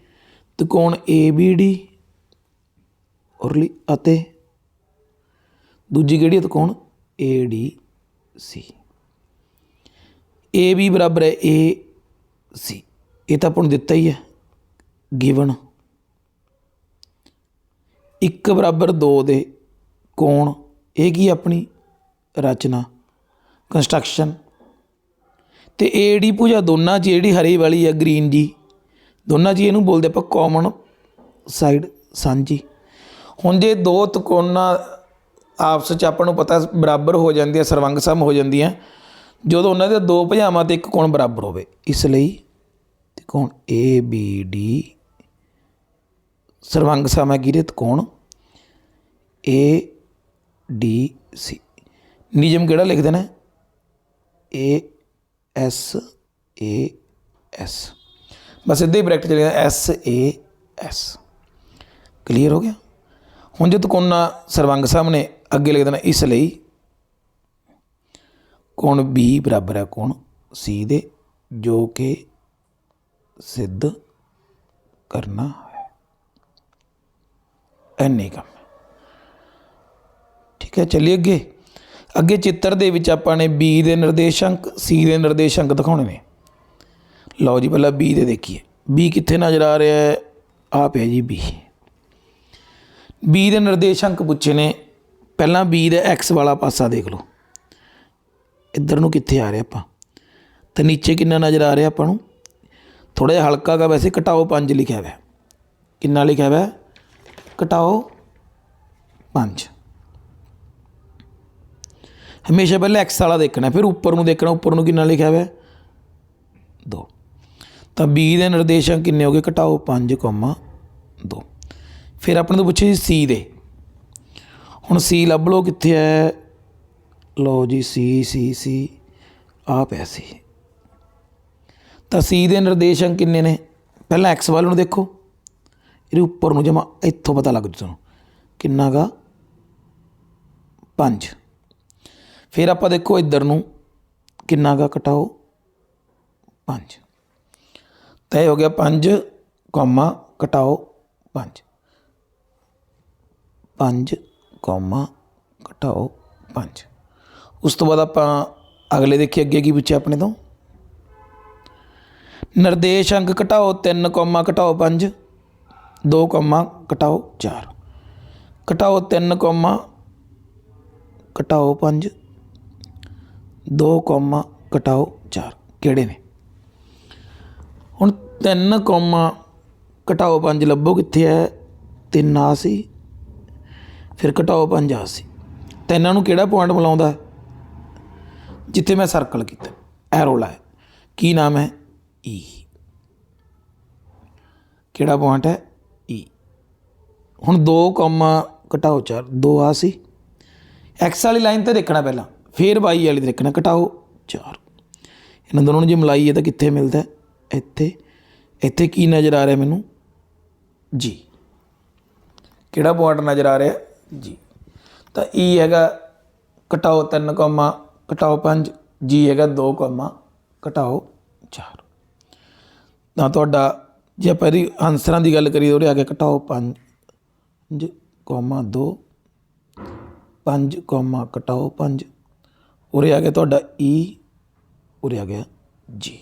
S1: ਤਿਕੋਣ ABD ਔਰਲੀ ਅਤੇ ਦੂਜੀ ਕਿਹੜੀ ਹੈ? ਤਿਕੋਣ ADC AB ਬਰਾਬਰ ਹੈ AC ਇਹ ਤਾਂ ਆਪਾਂ ਨੂੰ ਦਿੱਤਾ ਹੀ ਹੈ। ਗਿਵਨ। ਇੱਕ ਬਰਾਬਰ 2 ਦੇ ਕੋਣ, ਇਹ ਕੀ ਆਪਣੀ ਰਚਨਾ? ਕੰਸਟਰਕਸ਼ਨ ਤੇ ਜਿਹੜੀ ਭੁਜਾ ਦੋਨਾਂ 'ਚ ਜਿਹੜੀ ਹਰੀ ਵਾਲੀ ਆ ਗ੍ਰੀਨ ਜੀ, ਦੋਨਾਂ 'ਚ ਇਹਨੂੰ ਬੋਲਦੇ ਆਪਾਂ ਕਾਮਨ ਸਾਈਡ ਸਾਂਝੀ। ਹੁਣ ਜੇ ਦੋ ਤਿਕੋਣਾਂ ਆਪਸ 'ਚ ਆਪਾਂ ਨੂੰ ਪਤਾ ਬਰਾਬਰ ਹੋ ਜਾਂਦੀਆਂ ਸਰਵੰਗ ਸਮ ਹੋ ਜਾਂਦੀਆਂ, ਜਦੋਂ ਉਹਨਾਂ ਦੇ ਦੋ ਭੁਜਾਵਾਂ ਤੇ ਇੱਕ ਕੋਣ ਬਰਾਬਰ ਹੋਵੇ, ਇਸ ਲਈ ਤਿਕੋਣ ਏ ਬੀ ਡੀ ਸਰਵੰਗ ਸਮ ਹੈ ਕਿਹਦੇ ਏ ਡੀ ਸੀ ਨਿਯਮ ਕਿਹੜਾ ਲਿਖ ਦੇਣਾ ਏ ਐਸ ਏ ਐਸ ਬਸ ਸਿੱਧੇ ਹੀ ਬ੍ਰੈਕਟ ਚਲੇ ਐਸ ਏ ਐਸ ਕਲੀਅਰ ਹੋ ਗਿਆ? ਹੁਣ ਜੇ ਤਕੋਨਾ ਸਰਵੰਗ ਸਾਹਮਣੇ ਅੱਗੇ ਲਿਖ ਦੇਣਾ, ਇਸ ਲਈ ਕੋਣ B ਬਰਾਬਰ ਹੈ, ਕੋਣ C ਦੇ, ਜੋ ਕਿ ਸਿੱਧ ਕਰਨਾ ਇੰਨੇ ਕੰਮ ਠੀਕ ਹੈ, ਚੱਲੀਏ ਅੱਗੇ। ਅੱਗੇ ਚਿੱਤਰ ਦੇ ਵਿੱਚ ਆਪਾਂ ਨੇ B ਦੇ ਨਿਰਦੇਸ਼ਾਂਕ C ਦੇ ਨਿਰਦੇਸ਼ਾਂਕ ਦਿਖਾਉਣੇ ਨੇ। ਲਓ ਜੀ, ਪਹਿਲਾਂ B ਦੇ ਦੇਖੀਏ। B ਕਿੱਥੇ ਨਜ਼ਰ ਆ ਰਿਹਾ ਹੈ? ਆ ਪਿਆ ਜੀ B B ਦੇ ਨਿਰਦੇਸ਼ਾਂਕ ਪੁੱਛੇ ਨੇ। ਪਹਿਲਾਂ B ਦਾ x ਵਾਲਾ ਪਾਸਾ ਦੇਖ ਲਓ। ਇੱਧਰ ਨੂੰ ਕਿੱਥੇ ਆ ਰਿਹਾ ਆਪਾਂ? ਤੇ ਨੀਚੇ ਕਿੰਨਾ ਨਜ਼ਰ ਆ ਰਿਹਾ ਆਪਾਂ ਨੂੰ? ਥੋੜਾ ਜਿਹਾ ਹਲਕਾ ਗਾ ਵੈਸੇ, ਘਟਾਓ 5 ਲਿਖਿਆ ਹੋਇਆ। ਕਿੰਨਾ ਲਿਖਿਆ ਹੋਇਆ? ਘਟਾਓ 5 ਹਮੇਸ਼ਾ ਪਹਿਲਾਂ x ਵਾਲਾ ਦੇਖਣਾ, ਫਿਰ ਉੱਪਰ ਨੂੰ ਦੇਖਣਾ, ਉੱਪਰ ਨੂੰ ਕਿੰਨਾ ਲਿਖਿਆ ਹੋਇਆ? 2 ਤਾਂ b ਦੇ ਨਿਰਦੇਸ਼ਾਂਕ ਕਿੰਨੇ ਹੋ ਗਏ? ਘਟਾਓ 5 2 ਫਿਰ ਆਪਣੇ ਤੋਂ ਪੁੱਛੇ ਸੀ c ਦੇ। ਹੁਣ c ਲੱਭ ਲਓ ਕਿੱਥੇ ਹੈ? ਲਓ ਜੀ c c c ਆ ਪਿਆ ਸੀ ਤਾਂ c ਦੇ ਨਿਰਦੇਸ਼ਾਂਕ ਕਿੰਨੇ ਨੇ? ਪਹਿਲਾਂ x ਵੱਲ ਨੂੰ ਦੇਖੋ। ਇਹਦੇ ਉੱਪਰ ਨੂੰ ਜਮਾ ਇੱਥੋਂ ਪਤਾ ਲੱਗ ਜੂ ਤੁਹਾਨੂੰ। ਕਿੰਨਾ ਗਾ? 5 ਫਿਰ ਆਪਾਂ ਦੇਖੋ ਇੱਧਰ ਨੂੰ ਕਿੰਨਾ ਗਾ ਘਟਾਓ 5 ਤਾਂ ਇਹ ਹੋ ਗਿਆ 5 ਕੋਮਾ ਘਟਾਓ 5 5 ਕੋਮਾ ਘਟਾਓ 5 ਉਸ ਤੋਂ ਬਾਅਦ ਆਪਾਂ ਅਗਲੇ ਦੇਖੀਏ ਅੱਗੇ ਕੀ ਪੁੱਛਿਆ ਆਪਣੇ ਤੋਂ। ਨਿਰਦੇਸ਼ ਅੰਕ ਘਟਾਓ 3 ਕੋਮਾ ਘਟਾਓ 5 2 ਕੋਮਾ ਘਟਾਓ 4 ਘਟਾਓ 3 ਕੋਮਾ ਘਟਾਓ 5 2 ਕੋਮਾ ਘਟਾਓ 4 ਕਿਹੜੇ ਨੇ? ਹੁਣ 3 ਕੋਮਾ ਘਟਾਓ 5 ਲੱਭੋ ਕਿੱਥੇ ਹੈ? 3 ਆ ਸੀ, ਫਿਰ ਘਟਾਓ 5 ਆ ਸੀ। ਤਿੰਨਾਂ ਨੂੰ ਕਿਹੜਾ ਪੁਆਇੰਟ ਮਿਲਾਉਂਦਾ? ਹੈ ਜਿੱਥੇ ਮੈਂ ਸਰਕਲ ਕੀਤਾ। ਐਰੋ ਲਾਇਆ। ਕੀ ਨਾਮ ਹੈ? ਈ ਕਿਹੜਾ ਪੁਆਇੰਟ ਹੈ? ਹੁਣ 2 ਕੋਮਾ ਘਟਾਓ 4 2 ਆ ਸੀ। ਐਕਸ ਵਾਲੀ ਲਾਈਨ ਤੇ ਦੇਖਣਾ ਪਹਿਲਾਂ, ਫਿਰ y ਵਾਲੀ ਤੇ ਦੇਖਣਾ, ਘਟਾਓ 4 ਇਹਨਾਂ ਦੋਨਾਂ ਨੂੰ ਜੇ ਮਿਲਾਈਏ ਤਾਂ ਕਿੱਥੇ ਮਿਲਦਾ ਇੱਥੇ। ਇੱਥੇ ਕੀ ਨਜ਼ਰ ਆ ਰਿਹਾ ਮੈਨੂੰ? ਜੀ ਕਿਹੜਾ ਪੁਆਇੰਟ ਨਜ਼ਰ ਆ ਰਿਹਾ? ਜੀ ਤਾਂ E ਹੈਗਾ ਘਟਾਓ 3 ਕੋਮਾ ਘਟਾਓ 5 ਜੀ ਹੈਗਾ 2 ਕੋਮਾ ਘਟਾਓ 4 ਤਾਂ ਤੁਹਾਡਾ ਜੇ ਆਪਾਂ ਇਹਦੀ ਆਨਸਰਾਂ ਦੀ ਗੱਲ ਕਰੀਏ, ਉਹਦੇ ਆ ਕੇ ਘਟਾਓ 5 ਪੰਜ ਕੋਮਾ 2 5 ਕੋਮਾ ਕਟਾਓ ਪੰਜ। ਉਰੇ ਆ ਗਿਆ ਤੁਹਾਡਾ ਈ ਉਰੇ ਆ ਗਿਆ ਜੀ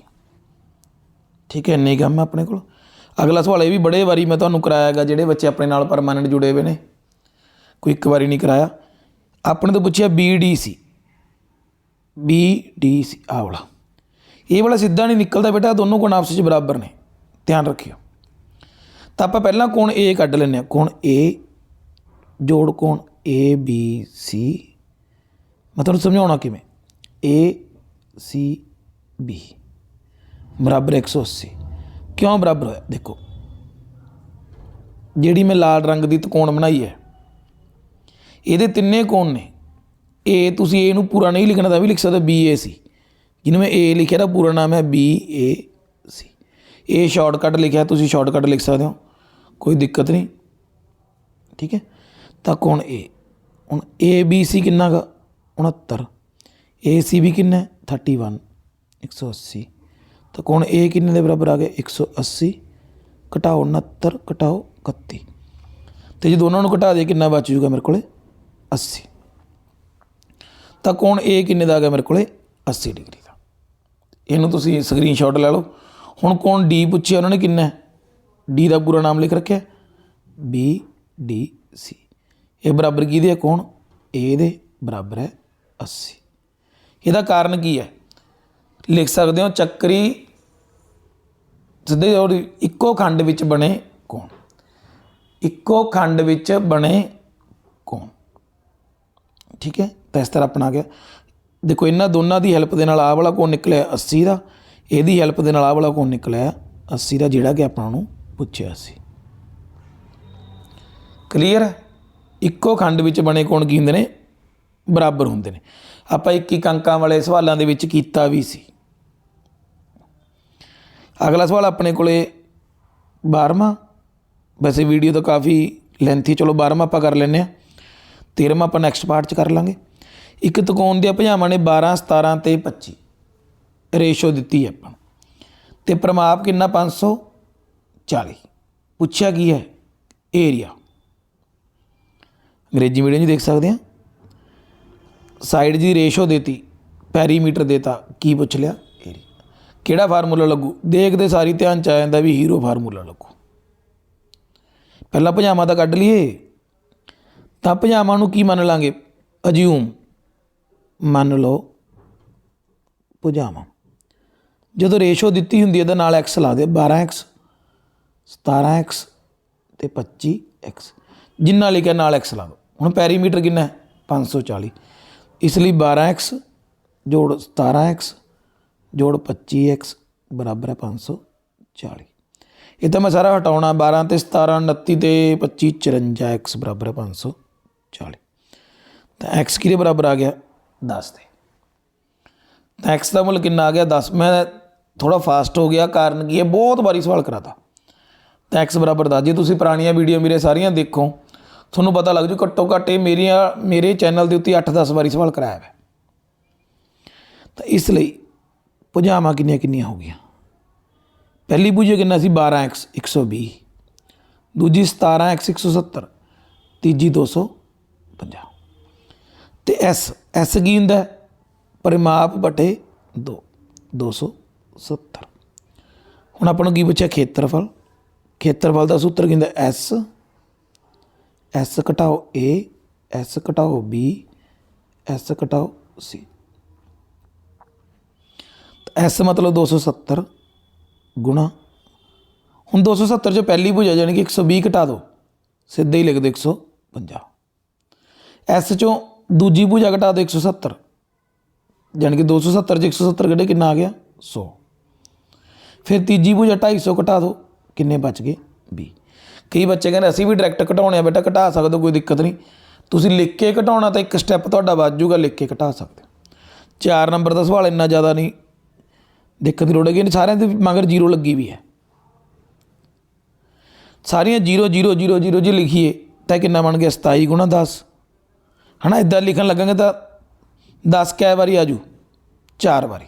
S1: ਠੀਕ ਹੈ, ਇੰਨੇ ਹੀ ਕੰਮ ਹੈ ਆਪਣੇ ਕੋਲ। ਅਗਲਾ ਸਵਾਲ ਇਹ ਵੀ ਬੜੇ ਵਾਰੀ ਮੈਂ ਤੁਹਾਨੂੰ ਕਰਾਇਆ ਹੈਗਾ ਜਿਹੜੇ ਬੱਚੇ ਆਪਣੇ ਨਾਲ ਪਰਮਾਨੈਂਟ ਜੁੜੇ ਹੋਏ ਨੇ। ਕੋਈ ਇੱਕ ਵਾਰੀ ਨਹੀਂ ਕਰਾਇਆ। ਆਪਣੇ ਤੋਂ ਪੁੱਛਿਆ B D C B D C ਆਹ ਵਾਲਾ। ਇਹ ਵਾਲਾ ਸਿੱਧਾ ਨਹੀਂ ਨਿਕਲਦਾ ਬੇਟਾ, ਦੋਨੋਂ ਕੋਣ ਆਪਸ ਵਿੱਚ ਬਰਾਬਰ ਨੇ। ਧਿਆਨ ਰੱਖਿਓ। ਤਾਂ ਆਪਾਂ ਪਹਿਲਾਂ ਕੋਣ A ਕੱਢ ਲੈਂਦੇ ਹਾਂ। ਕੋਣ A, ਜੋੜ ਕੋਣ ABC ਮੈਂ ਤੁਹਾਨੂੰ ਸਮਝਾਉਣਾ ਕਿਵੇਂ? A, C, B ਬਰਾਬਰ 180 ਕਿਉਂ ਬਰਾਬਰ ਹੋਇਆ? ਦੇਖੋ। ਜਿਹੜੀ ਮੈਂ ਲਾਲ ਰੰਗ ਦੀ ਤਕੋਣ ਬਣਾਈ ਹੈ, ਇਹਦੇ ਤਿੰਨੇ ਕੋਣ ਨੇ। A, ਤੁਸੀਂ A ਨੂੰ ਪੂਰਾ ਨਹੀਂ ਲਿਖਣਾ, ਤਾਂ ਵੀ ਲਿਖ ਸਕਦੇ BAC ਜਿਹਨੂੰ ਮੈਂ A ਲਿਖਿਆ, ਤਾਂ ਪੂਰਾ ਨਾਮ ਹੈ BAC ਇਹ ਸ਼ਾਰਟਕਟ ਲਿਖਿਆ, ਤੁਸੀਂ ਸ਼ਾਰਟਕਟ ਲਿਖ ਸਕਦੇ ਹੋ। ਕੋਈ ਦਿੱਕਤ ਨਹੀਂ। ਠੀਕ ਹੈ? ਤਾਂ ਕੋਣ ਏ ਹੁਣ ਏ ਬੀ ਸੀ ਕਿੰਨਾ ਗਾ 69 ਵੀ ਕਿੰਨਾ ਹੈ? 31 180 ਤਾਂ ਕੋਣ ਏ ਕਿੰਨੇ ਦੇ ਬਰਾਬਰ ਆ ਗਿਆ 180 ਘਟਾਓ 69 ਘਟਾਓ 31 ਤੇ ਜੇ ਦੋਨਾਂ ਨੂੰ ਘਟਾ ਦੇ ਕਿੰਨਾ ਬਚ ਜੂਗਾ ਮੇਰੇ ਕੋਲੇ? 80 ਤਾਂ ਕੋਣ ਏ ਕਿੰਨੇ ਦਾ ਆ ਗਿਆ ਮੇਰੇ ਕੋਲੇ? 80 ਡਿਗਰੀ ਦਾ। ਇਹਨੂੰ ਤੁਸੀਂ ਸਕਰੀਨਸ਼ਾਟ ਲੈ ਲਓ। ਹੁਣ ਕੌਣ ਡੀ ਪੁੱਛਿਆ ਉਹਨਾਂ ਨੇ ਕਿੰਨਾ ਡੀ ਦਾ ਪੂਰਾ ਨਾਮ ਲਿਖ ਰੱਖਿਆ ਬੀ ਡੀ ਸੀ ਇਹ ਬਰਾਬਰ ਕਿਹਦੇ ਹੈ ਕੌਣ? ਏ ਦੇ ਬਰਾਬਰ ਹੈ 80 ਇਹਦਾ ਕਾਰਨ ਕੀ ਹੈ? ਲਿਖ ਸਕਦੇ ਹੋ ਚੱਕਰੀ ਸਿੱਧੇ ਔਰ ਇੱਕੋ ਖੰਡ ਵਿੱਚ ਬਣੇ ਕੌਣ? ਇੱਕੋ ਖੰਡ ਵਿੱਚ ਬਣੇ ਕੌਣ? ਠੀਕ ਹੈ? ਤਾਂ ਇਸ ਤਰ੍ਹਾਂ ਆਪਣਾ ਆ ਗਿਆ। ਦੇਖੋ, ਇਹਨਾਂ ਦੋਨਾਂ ਦੀ ਹੈਲਪ ਦੇ ਨਾਲ ਆਹ ਵਾਲਾ ਕੋਣ ਨਿਕਲਿਆ? 80 ਦਾ। ਇਹਦੀ ਹੈਲਪ ਦੇ ਨਾਲ ਆਹ ਵਾਲਾ ਕੋਣ ਨਿਕਲਿਆ? 80 ਦਾ ਜਿਹੜਾ ਕਿ ਆਪਾਂ ਨੂੰ ਪੁੱਛਿਆ ਸੀ। ਕਲੀਅਰ ਹੈ ਇੱਕੋ ਖੰਡ ਵਿੱਚ ਬਣੇ ਕੋਣ ਕੀ ਹੁੰਦੇ ਨੇ? ਬਰਾਬਰ ਹੁੰਦੇ ਨੇ। ਆਪਾਂ 21 ਅੰਕਾਂ ਵਾਲੇ ਸਵਾਲਾਂ ਦੇ ਵਿੱਚ ਕੀਤਾ ਵੀ ਸੀ। ਅਗਲਾ ਸਵਾਲ ਆਪਣੇ ਕੋਲੇ 12ਵਾਂ ਵੈਸੇ ਵੀਡੀਓ ਤਾਂ ਕਾਫੀ ਲੈਂਥੀ ਚਲੋ 12ਵਾਂ ਆਪਾਂ ਕਰ ਲੈਂਦੇ ਆ 13ਵਾਂ ਆਪਾਂ ਨੈਕਸਟ ਪਾਰਟ 'ਚ ਕਰ ਲਾਂਗੇ। ਇੱਕ ਤਕੋਣ ਦੀਆਂ ਭੁਜਾਵਾਂ ਨੇ 12 17 ਤੇ 25 ਰੇਸ਼ੋ ਦਿੱਤੀ ਹੈ ਆਪਾਂ ਨੂੰ। ਤੇ ਪ੍ਰਮਾਪ ਕਿੰਨਾ? 540 ਪੁੱਛਿਆ ਕੀ ਹੈ? ਏਰੀਆ ਅੰਗਰੇਜ਼ੀ ਮੀਡੀਅਮ 'ਚ ਦੇਖ ਸਕਦੇ ਆ। ਸਾਈਡ ਦੀ ਰੇਸ਼ੋ ਦੇਤੀ, ਪੈਰੀਮੀਟਰ ਦੇਤਾ, ਕੀ ਪੁੱਛ ਲਿਆ? ਏਰੀਆ ਕਿਹੜਾ ਫਾਰਮੂਲਾ ਲੱਗੂ? ਦੇਖਦੇ ਸਾਰੀ ਧਿਆਨ ਚ ਆ ਜਾਂਦਾ ਵੀ ਹੀਰੋ ਫਾਰਮੂਲਾ ਲੱਗੂ। ਪਹਿਲਾਂ ਪਜਾਮਾ ਤਾਂ ਕੱਢ ਲਈਏ। ਤਾਂ ਪਜਾਮਾ ਨੂੰ ਕੀ ਮੰਨ ਲਾਂਗੇ? ਅਜਿਊਮ ਮੰਨ ਲਓ, ਪਜਾਮਾ। ਜਦੋਂ ਰੇਸ਼ੋ ਦਿੱਤੀ ਹੁੰਦੀ ਹੈ ਤਾਂ ਨਾਲ x ਲਾ ਦੇ 12x 17x ਤੇ 25x ਜਿੰਨਾ ਲਿਖਿਆ ਨਾਲ x ਲਾ ਦੋ ਹੁਣ ਪੈਰੀਮੀਟਰ ਕਿੰਨਾ ਹੈ? 540 ਇਸ ਲਈ 12x ਜੋੜ 17x ਜੋੜ 25x ਬਰਾਬਰ ਹੈ 540 40 ਇਹ ਤਾਂ ਮੈਂ ਸਾਰਾ ਹਟਾਉਣਾ 12 ਤੇ 17 29 ਤੇ 25 54 x ਬਰਾਬਰ ਹੈ 540 ਤਾਂ x ਕਿਹਦੇ ਬਰਾਬਰ ਆ ਗਿਆ? 10 ਦੇ। ਤਾਂ x ਦਾ ਮੁੱਲ ਕਿੰਨਾ ਆ ਗਿਆ? 10 ਮੈਂ ਥੋੜਾ ਫਾਸਟ ਹੋ ਗਿਆ, ਕਾਰਨ ਕੀ ਹੈ? ਬਹੁਤ ਵਾਰੀ ਸਵਾਲ ਕਰਾਤਾ। ਤਾਂ x ਬਰਾਬਰ 10 ਜੇ ਤੁਸੀਂ ਪੁਰਾਣੀਆਂ ਵੀਡੀਓ ਮੇਰੇ ਸਾਰੀਆਂ ਦੇਖੋ, ਤੁਹਾਨੂੰ ਪਤਾ ਲੱਗ ਜੂ ਘੱਟੋ ਘੱਟ ਇਹ ਮੇਰੀਆਂ, ਮੇਰੇ ਚੈਨਲ ਦੇ ਉੱਤੇ 8-10 ਵਾਰੀ ਸਵਾਲ ਕਰਾਇਆ ਹੈ ਤਾਂ ਇਸ ਲਈ ਭੁਜਾਵਾਂ ਕਿੰਨੀਆਂ ਕਿੰਨੀਆਂ ਹੋ ਗਈਆਂ? ਪਹਿਲੀ ਭੁਜਾ ਕਿੰਨਾ ਸੀ? 12x 120 ਦੂਜੀ 17x 170 ਤੀਜੀ 250 ਤੇ s s ਕੀ ਹੁੰਦਾ? ਹੈ? ਪਰਿਮਾਪ ਬਟੇ 2 270 ਹੁਣ ਆਪਾਂ ਨੂੰ ਕੀ ਪੁੱਛਿਆ? ਖੇਤਰਫਲ। ਖੇਤਰਫਲ ਦਾ ਸੂਤਰ ਕਹਿੰਦਾ ਹੁੰਦਾ? S s ਘਟਾਓ a, s ਘਟਾਓ b, s ਘਟਾਓ c ਤਾਂ s ਮਤਲਬ 270 ਗੁਣਾ। ਹੁਣ 270 ਚੋਂ ਪਹਿਲੀ ਭੁਜਾ ਜਾਣੀ ਕਿ 120 ਘਟਾ ਦਿਓ ਸਿੱਧੇ ਹੀ ਲਿਖ ਦਿਓ 150 s ਚੋਂ ਦੂਜੀ ਭੁਜਾ ਘਟਾ ਦਿਓ 170 ਜਾਣੀ ਕਿ 270 ਚ 170 ਕੱਢੇ, ਕਿੰਨਾ ਆ ਗਿਆ? 100 ਫਿਰ ਤੀਜੀ ਭੁਜਾ 250 ਘਟਾ ਦਿਓ ਕਿੰਨੇ ਬਚ ਗਏ? 20 ਕਈ ਬੱਚੇ ਕਹਿੰਦੇ, ਅਸੀਂ ਵੀ ਡਾਇਰੈਕਟ ਘਟਾਉਣੇ ਆ ਬੇਟਾ, ਘਟਾ ਸਕਦੇ ਹੋ, ਕੋਈ ਦਿੱਕਤ ਨਹੀਂ। ਤੁਸੀਂ ਲਿਖ ਕੇ ਘਟਾਉਣਾ ਤਾਂ ਇੱਕ ਸਟੈਪ ਤੁਹਾਡਾ ਵੱਧ ਜਾਊਗਾ, ਲਿਖ ਕੇ ਘਟਾ ਸਕਦੇ ਹੋ। ਚਾਰ ਨੰਬਰ ਦਾ ਸਵਾਲ ਇੰਨਾ ਜ਼ਿਆਦਾ ਨਹੀਂ। ਦਿੱਕਤ ਦੀ ਲੋੜ ਹੈਗੀ ਨਹੀਂ, ਸਾਰਿਆਂ ਦੇ ਮਗਰ ਜ਼ੀਰੋ ਲੱਗੀ ਵੀ ਹੈ। ਸਾਰੀਆਂ 0 0 0 0 ਜੀ ਲਿਖੀਏ, ਤਾਂ ਕਿੰਨਾ ਬਣ ਗਿਆ? 27 ਗੁਣਾ 10 ਹਨਾ ਇਦਾਂ ਲਿਖਣ ਲੱਗਾਂਗੇ ਤਾਂ 10 ਕੈ ਵਾਰੀ ਆਜੂ ਚਾਰ ਵਾਰੀ।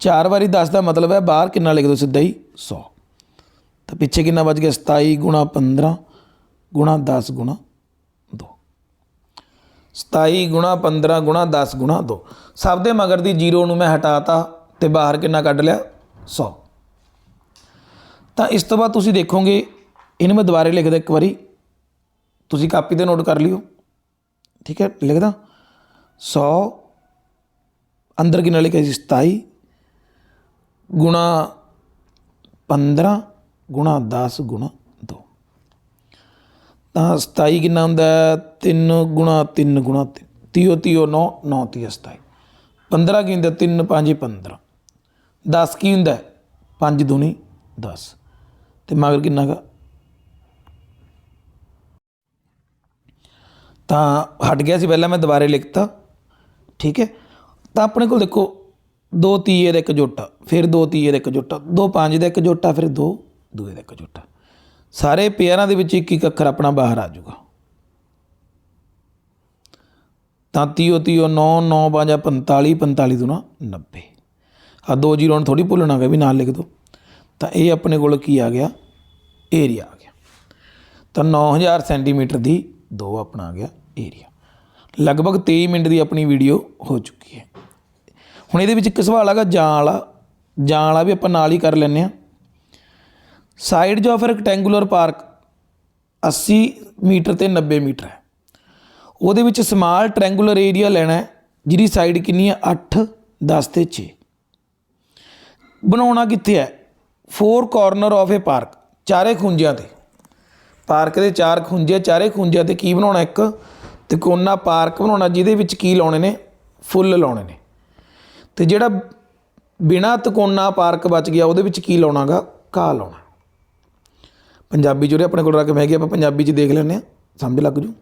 S1: ਚਾਰ ਵਾਰੀ 10 ਦਾ ਮਤਲਬ ਹੈ, ਬਾਹਰ ਕਿੰਨਾ ਲਿਖ ਦੋ ਸਿੱਧਾ ਹੀ? 100 ਤਾਂ ਪਿੱਛੇ ਕਿੰਨਾ ਬਚ ਗਿਆ? 27 ਗੁਣਾ 15 ਗੁਣਾ 10 ਗੁਣਾ 2 27 ਗੁਣਾ 15 ਗੁਣਾ 10 ਗੁਣਾ 2 ਸਭ ਦੇ ਮਗਰ ਦੀ 0 ਨੂੰ ਮੈਂ ਹਟਾਤਾ ਤੇ ਬਾਹਰ ਕਿੰਨਾ ਕੱਢ ਲਿਆ? 100 ਤਾਂ ਇਸ ਤੋਂ ਬਾਅਦ ਤੁਸੀਂ ਦੇਖੋਗੇ, ਇਹਨੂੰ ਮੈਂ ਦੁਬਾਰੇ ਲਿਖਦਾ ਇੱਕ ਵਾਰੀ। ਤੁਸੀਂ ਕਾਪੀ ਤੇ ਨੋਟ ਕਰ ਲਿਓ। ਠੀਕ ਹੈ, ਲਿਖਦਾ। 100 ਅੰਦਰ ਕਿੰਨਾ ਲਿਖਿਆ ਸੀ? 27 ਗੁਣਾ 15 ਗੁਣਾ 10 ਗੁਣਾ 2 ਤਾਂ 27 ਕਿੰਨਾ ਹੁੰਦਾ 3 ਗੁਣਾ 3 ਗੁਣਾ 3 ਤੀਓ ਤੀਓ 9 9 ਤੀਓ 27 15 ਕੀ ਹੁੰਦਾ 3 5 15 10 ਕੀ ਹੁੰਦਾ 5 ਦੂਣੀ 10 ਤੇ ਮਗਰ ਕਿੰਨਾ ਗਾ ਤਾਂ ਹਟ ਗਿਆ ਸੀ ਪਹਿਲਾਂ ਮੈਂ ਦੁਬਾਰੇ ਲਿਖਤਾ। ਠੀਕ ਹੈ? ਤਾਂ ਆਪਣੇ ਕੋਲ ਦੇਖੋ ਦੋ ਤੀਏ ਦਾ ਇੱਕ ਜੋਟਾ, ਫਿਰ ਦੋ ਤੀਏ ਦਾ ਇੱਕ ਜੋਟਾ, ਦੋ ਪੰਜ ਦਾ ਇੱਕ ਜੋਟਾ, ਫਿਰ ਦੋ ਦੂਏ ਦਾ ਇੱਕ ਜੋਟਾ। ਸਾਰੇ ਪੇਅਰਾਂ ਦੇ ਵਿੱਚ ਇੱਕ ਇੱਕ ਅੱਖਰ ਆਪਣਾ ਬਾਹਰ ਆ ਜਾਊਗਾ। ਤਾਂ ਤੀਓ ਤੀਓ 9 9 5 45 45 ਦੂਣਾ 90 ਆ ਦੋ ਜ਼ੀਰੋ ਨੂੰ ਥੋੜੀ ਭੁੱਲਣਾ ਗਾ ਵੀ ਨਾਲ ਲਿਖ ਦਿਓ ਤਾਂ ਇਹ ਆਪਣੇ ਕੋਲ ਕੀ ਆ ਗਿਆ? ਏਰੀਆ ਆ ਗਿਆ। ਤਾਂ 9000 ਸੈਂਟੀਮੀਟਰ ਦੀ ਦੋ ਆਪਣਾ ਆ ਗਿਆ ਏਰੀਆ। ਲਗਭਗ 23 ਮਿੰਟ ਦੀ ਆਪਣੀ ਵੀਡੀਓ ਹੋ ਚੁੱਕੀ ਹੈ। ਹੁਣ ਇਹਦੇ ਵਿੱਚ ਇੱਕ ਸਵਾਲ ਹੈਗਾ ਜਾਂ ਵਾਲਾ। ਜਾਂ ਵਾਲਾ ਵੀ ਆਪਾਂ ਨਾਲ ਹੀ ਕਰ ਲੈਂਦੇ ਆ ਸਾਈਡ ਜੋ ਆਫ ਰੈਕਟੈਂਗੂਲਰ ਪਾਰਕ 80 ਮੀਟਰ ਤੇ 90 ਮੀਟਰ ਹੈ। ਉਹਦੇ ਵਿੱਚ ਸਮਾਲ ਟ੍ਰਾਇੰਗੂਲਰ ਏਰੀਆ ਲੈਣਾ ਹੈ, ਜਿਹਦੀ ਸਾਈਡ ਕਿੰਨੀ ਹੈ? 8 10 ਤੇ 6 ਬਣਾਉਣਾ ਕਿੱਥੇ ਹੈ? Four corner of a park ਚਾਰੇ ਖੁੰਝਿਆਂ ਤੇ। ਪਾਰਕ ਦੇ ਚਾਰ ਖੁੰਝੇ, ਚਾਰੇ ਖੁੰਝਿਆਂ ਤੇ ਕੀ ਬਣਾਉਣਾ ਇੱਕ? ਤਿਕੋਨਾ ਪਾਰਕ ਬਣਾਉਣਾ ਜਿਹਦੇ ਵਿੱਚ ਕੀ ਲਾਉਣੇ ਨੇ? ਫੁੱਲ ਲਾਉਣੇ ਨੇ। ਤੇ ਜਿਹੜਾ ਬਿਨਾ ਤਕੋਨਾ ਪਾਰਕ ਬਚ ਗਿਆ, ਉਹਦੇ ਵਿੱਚ ਕੀ ਲਾਉਣਾਗਾ? ਘਾਹ ਲਾਉਣਾ। ਪੰਜਾਬੀ ਜਿਹੜੇ ਆਪਣੇ ਕੋਲ ਰਕਮ ਹੈਗੀ ਆਪਾਂ ਪੰਜਾਬੀ 'ਚ ਦੇਖ ਲੈਂਦੇ ਆ ਸਮਝ ਲੱਗ ਜੂ?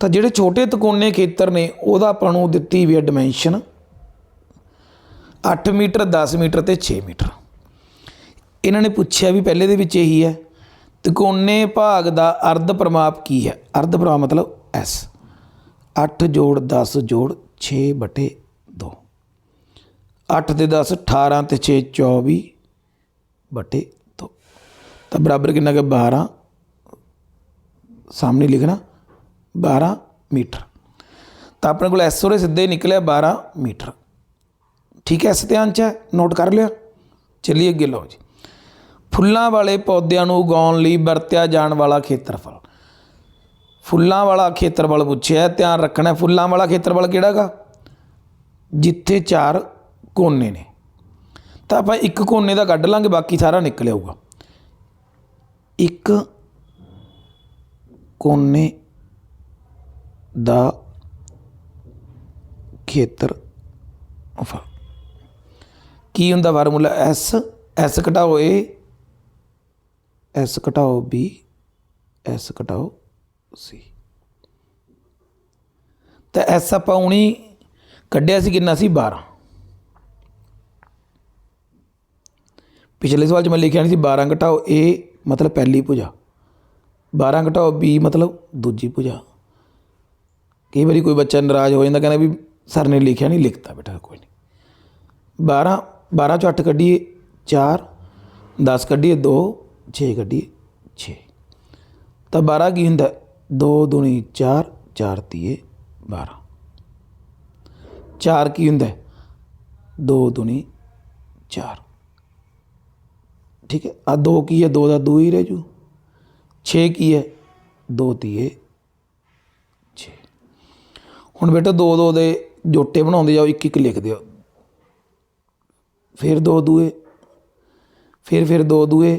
S1: ਤਾਂ ਜਿਹੜੇ ਛੋਟੇ ਤਕੋਨੇ ਖੇਤਰ ਨੇ, ਉਹਦਾ ਆਪਾਂ ਨੂੰ ਦਿੱਤੀ ਵੀ ਹੈ ਡਿਮੈਂਸ਼ਨ 8 ਮੀਟਰ 10 ਮੀਟਰ ਤੇ 6 ਮੀਟਰ। ਇਹਨਾਂ ਨੇ ਪੁੱਛਿਆ ਵੀ ਪਹਿਲੇ ਦੇ ਵਿੱਚ ਇਹੀ ਹੈ ਤਿਕੋਨੇ ਭਾਗ ਦਾ ਅਰਧ ਪ੍ਰਮਾਪ ਕੀ ਹੈ? ਅਰਧ ਪਰਿਮਾਪ ਮਤਲਬ ਐਸ 8 ਜੋੜ 10 ਜੋੜ 6 ਬਟੇ 8 ਤੇ 10 18 ਤੇ 6 24 ਬਟੇ 2 ਤਾਂ ਬਰਾਬਰ ਕਿੰਨਾ ਕਿ? 12 ਸਾਹਮਣੇ ਲਿਖਣਾ। 12 ਮੀਟਰ। ਤਾਂ ਆਪਣੇ ਕੋਲ ਐਸ ਉਰੇ ਸਿੱਧੇ ਨਿਕਲਿਆ 12 ਮੀਟਰ। ਠੀਕ ਹੈ ਇਸ ਧਿਆਨ ਚ ਹੈ ਨੋਟ ਕਰ ਲਿਆ? ਚਲਿਏ ਅੱਗੇ, ਲਓ ਜੀ। ਫੁੱਲਾਂ ਵਾਲੇ ਪੌਦਿਆਂ ਨੂੰ ਉਗਾਉਣ ਲਈ ਵਰਤਿਆ ਜਾਣ ਵਾਲਾ ਖੇਤਰਫਲ। ਫੁੱਲਾਂ ਵਾਲਾ ਖੇਤਰਫਲ ਪੁੱਛਿਆ, ਧਿਆਨ ਰੱਖਣਾ, ਫੁੱਲਾਂ ਵਾਲਾ ਖੇਤਰਫਲ ਕਿਹੜਾਗਾ ਜਿੱਥੇ ਚਾਰ ਕੋਨੇ ਨੇ। ਤਾਂ ਆਪਾਂ ਇੱਕ ਕੋਨੇ ਦਾ ਕੱਢ ਲਾਂਗੇ, ਬਾਕੀ ਸਾਰਾ ਨਿਕਲ ਆਊਗਾ। ਇੱਕ ਕੋਨੇ ਦਾ ਖੇਤਰ ਕੀ ਹੁੰਦਾ ਫਾਰਮੂਲਾ? ਐਸ ਐਸ ਘਟਾਓ ਏ ਐਸ ਘਟਾਓ ਬੀ ਐਸ ਘਟਾਓ ਸੀ ਤਾਂ ਐਸ ਆਪਾਂ ਹੁਣੀ ਕੱਢਿਆ ਸੀ, ਕਿੰਨਾ ਸੀ? 12 ਪਿਛਲੇ ਸਵਾਲ 'ਚ ਮੈਂ ਲਿਖਿਆ ਨਹੀਂ ਸੀ 12 ਘਟਾਓ ਏ ਮਤਲਬ ਪਹਿਲੀ ਭੁਜਾ। 12 ਘਟਾਓ ਬੀ ਮਤਲਬ ਦੂਜੀ ਭੁਜਾ। ਕਈ ਵਾਰੀ ਕੋਈ ਬੱਚਾ ਨਾਰਾਜ਼ ਹੋ ਜਾਂਦਾ, ਕਹਿੰਦਾ ਵੀ ਸਰ ਨੇ ਲਿਖਿਆ ਨਹੀਂ, ਲਿਖਤਾ ਬੇਟਾ, ਕੋਈ ਨਹੀਂ। 12 12 ਚੋਂ 8 ਕੱਢੀਏ 4 10 ਕੱਢੀਏ 2 6 ਕੱਢੀਏ 6 ਤਾਂ 12 ਕੀ ਹੁੰਦਾ? 2 ਦੁਨੀ 4 4 ਤੀਏ 12 4 ਕੀ ਹੁੰਦਾ? 2 ਦੁਨੀ 4 ਠੀਕ ਹੈ? ਆ 2 ਕੀ ਹੈ? 2 ਦਾ 2 ਹੀ ਰਹਿ ਜੂ। 6 ਕੀ ਹੈ? 2 ਤੀਏ 6 ਹੁਣ ਬੇਟਾ 2 2 ਦੇ ਜੋਟੇ ਬਣਾਉਂਦੇ ਜਾਓ, ਇੱਕ ਇੱਕ ਲਿਖ ਦਿਓ। ਫਿਰ 2 ਦੂਏ, ਫਿਰ ਫਿਰ 2 ਦੂਏ,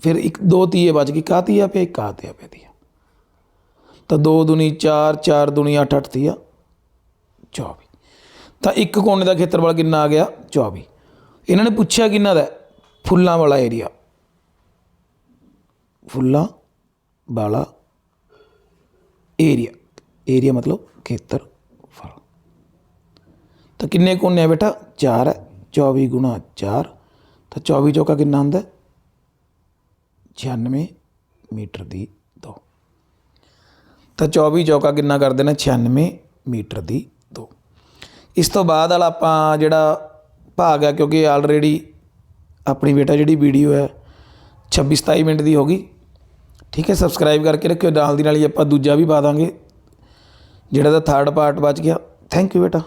S1: ਫਿਰ ਇੱਕ 2 ਤੀਏ ਬਚ ਗਈ। ਕਾ ਤੀਆ ਪਿਆ? ਇੱਕ ਆ ਤੀਆ ਪਿਆ ਤੀਆ। ਤਾਂ 2 ਦੁਨੀ 4 4 ਦੁਨੀ 8 8 ਤੀਆ। 24 ਤਾਂ ਇੱਕ ਕੋਨੇ ਦਾ ਖੇਤਰਫਲ ਕਿੰਨਾ ਆ ਗਿਆ? 24 ਇਹਨਾਂ ਨੇ ਪੁੱਛਿਆ ਕਿੰਨਾ ਦਾ ਫੁੱਲਾਂ ਵਾਲਾ ਏਰੀਆ ਫੁੱਲਾਂ ਵਾਲਾ ਏਰੀਆ ਏਰੀਆ ਮਤਲਬ ਖੇਤਰ ਫਲ ਤਾਂ ਕਿੰਨੇ ਕੋਨੇ ਆ ਬੇਟਾ 4 ਹੈ 24 ਗੁਣਾ 4 ਤਾਂ 24 ਚੌਕਾ ਕਿੰਨਾ ਹੁੰਦਾ ਹੈ? 96 ਮੀਟਰ ਦੀ 2 ਤਾਂ 24 ਚੌਕਾ ਕਿੰਨਾ ਕਰ ਦੇਣਾ 96 ਮੀਟਰ ਦੀ 2 ਇਸ ਤੋਂ ਬਾਅਦ ਵਾਲਾ ਆਪਾਂ ਜਿਹੜਾ ਭਾਗ ਹੈ ਕਿਉਂਕਿ ਆਲਰੇਡੀ ਆਪਣੀ ਬੇਟਾ ਜਿਹੜੀ ਵੀਡੀਓ ਹੈ 26 27 ਮਿੰਟ ਦੀ ਹੋ ਗਈ। ਠੀਕ ਹੈ ਸਬਸਕ੍ਰਾਈਬ ਕਰਕੇ ਰੱਖਿਓ, ਨਾਲ ਦੀ ਨਾਲ ਹੀ ਆਪਾਂ ਦੂਜਾ ਵੀ ਪਾ ਦਾਂਗੇ, ਜਿਹੜਾ ਦਾ ਥਰਡ ਪਾਰਟ ਬਚ ਗਿਆ। ਥੈਂਕ ਯੂ ਬੇਟਾ।